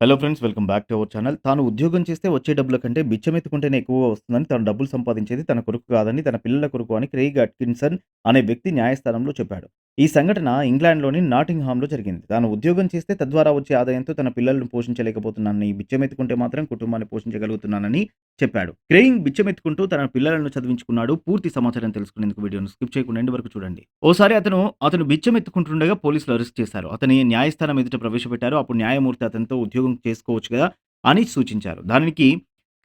Hello friends welcome back to our channel. తాను ఉద్యోగం చేస్తే వచ్చే డబ్బుల కంటే బిచ్చమెత్తుకుంటేనే ఎక్కువగా వస్తుందని, తాను డబ్బులు సంపాదించేది తన కొరకు కాదని, తన పిల్లల కొరకు అని క్రెయిగ్ అట్కిన్సన్ అనే వ్యక్తి న్యాయస్థానంలో చెప్పాడు. ఈ సంఘటన ఇంగ్లాండ్‌లోని నాటింగ్హామ్‌లో జరిగింది. తాను ఉద్యోగం చేస్తే తద్వారా వచ్చే ఆదాయంతో తన పిల్లలను పోషించలేకపోతున్నానని, బిచ్చమెత్తుకుంటే మాత్రం కుటుంబాన్ని పోషించగలుగుతున్నానని చెప్పాడు. క్రేయింగ్ బిచ్చమెత్తుకుంటూ తన పిల్లలను చదివించుకున్నాడు. పూర్తి సమాచారం తెలుసుకునేందుకు వీడియోను స్కిప్ చేయకుండా ఎండ్ వరకు చూడండి. ఓసారి అతను, అతను బిచ్చమెత్తుకుంటుండగా పోలీసులు అరెస్ట్ చేశారు. అతని న్యాయస్థానం ఎదుట ప్రవేశపెట్టారు. అప్పుడు న్యాయమూర్తి అతనితో ఉద్యోగం చేసుకోవచ్చు కదా! అని సూచించారు. దానికి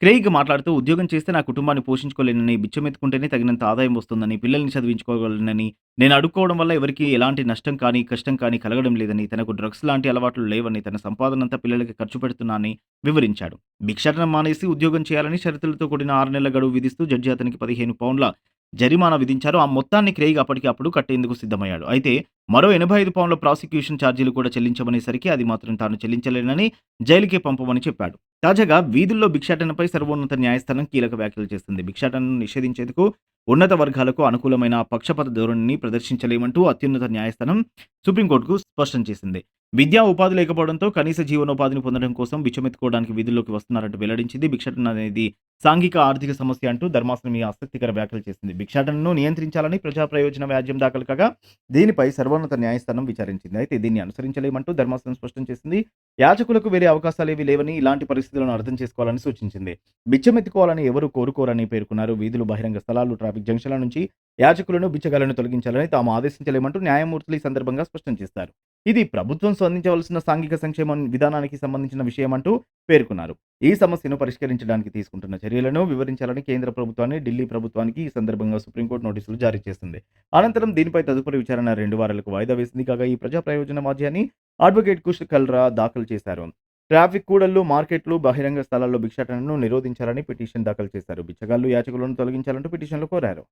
క్రేయిగ్ మాట్లాడుతూ ఉద్యోగం చేస్తే నా కుటుంబాన్ని పోషించుకోలేనని, బిచ్చమెత్తుకుంటేనే తగినంత ఆదాయం వస్తుందని, పిల్లల్ని చదివించుకోగలనని, నేను అడుక్కోవడం వల్ల ఎవరికీ ఎలాంటి నష్టం కానీ, కష్టం కానీ కలగడం లేదని, తనకు డ్రగ్స్ లాంటి అలవాట్లు లేవని, తన సంపాదనంతా పిల్లలకి ఖర్చు పెడుతున్నానని వివరించాడు. భిక్షాటన మానేసి ఉద్యోగం చేయాలని షరతులతో కూడిన ఆరు నెలల గడువు విధిస్తూ జడ్జి అతనికి 15 పౌండ్ల జరిమానా విధించారు. ఆ మొత్తాన్ని క్రెయిగ్ అప్పటికప్పుడు కట్టేందుకు సిద్ధమయ్యాడు. అయితే మరో 85 పౌండ్ల ప్రాసిక్యూషన్ ఛార్జీలు కూడా చెల్లించమనేసరికి అది మాత్రం తాను చెల్లించలేనని, జైలుకే పంపమని చెప్పాడు. తాజాగా వీధుల్లో భిక్షాటనపై సర్వోన్నత న్యాయస్థానం కీలక వ్యాఖ్యలు చేస్తుంది భిక్షాటనను నిషేధించేందుకు ఉన్నత వర్గాలకు అనుకూలమైన పక్షపాత ధోరణిని ప్రదర్శించలేమంటూ అత్యున్నత న్యాయస్థానం సుప్రీంకోర్టుకు స్పష్టం చేసింది. విద్యా, ఉపాధి లేకపోవడంతో కనీస జీవనోపాధిని పొందడం కోసం బిచ్చమెత్తుకోవడానికి విధుల్లోకి వస్తున్నారంటూ వెల్లడించింది. భిక్షాటన అనేది సాంఘిక, ఆర్థిక సమస్య అంటూ ధర్మాసనం ఈ ఆసక్తికర వ్యాఖ్యలు చేసింది. భిక్షాటనను నియంత్రించాలని ప్రజా ప్రయోజన వ్యాజ్యం దాఖలు కాగా, దీనిపై సర్వోన్నత న్యాయస్థానం విచారించింది. అయితే దీన్ని అనుసరించలేమంటూ ధర్మాసనం స్పష్టం చేసింది. యాచకులకు వేరే అవకాశాలు ఏవి లేవని, ఇలాంటి పరిస్థితులను అర్థం చేసుకోవాలని సూచించింది. బిచ్చమెత్తుకోవాలని ఎవరూ కోరుకోరని పేర్కొన్నారు. వీధులు, బహిరంగ స్థలాలు, ట్రాఫిక్ జంక్షన్ల నుంచి యాచకులను, బిచ్చగాలను తొలగించాలని తాము ఆదేశించలేమంటూ న్యాయమూర్తులు ఈ సందర్భంగా స్పష్టం చేస్తారు ఇది ప్రభుత్వం స్పందించవలసిన సాంఘిక సంక్షేమ విధానానికి సంబంధించిన విషయమంటూ పేర్కొన్నారు. ఈ సమస్యను పరిష్కరించడానికి తీసుకుంటున్న చర్యలను వివరించాలని కేంద్ర ప్రభుత్వాన్ని, ఢిల్లీ ప్రభుత్వానికి ఈ సందర్భంగా సుప్రీంకోర్టు నోటీసులు జారీ చేసింది. అనంతరం దీనిపై తదుపరి విచారణ రెండు వారాలకు వాయిదా వేసింది. కాగా ఈ ప్రజా ప్రయోజన మాధ్యాన్ని అడ్వకేట్ కుష్ కల్రా దాఖలు చేశారు. ట్రాఫిక్ కూడళ్ళు, మార్కెట్లు, బహిరంగ స్థలాల్లో భిక్షాటనను నిరోధించాలని పిటిషన్ దాఖలు చేశారు. బిచ్చగాళ్ళు, యాచకులను తొలగించాలంటూ పిటిషన్‌లో కోరారు.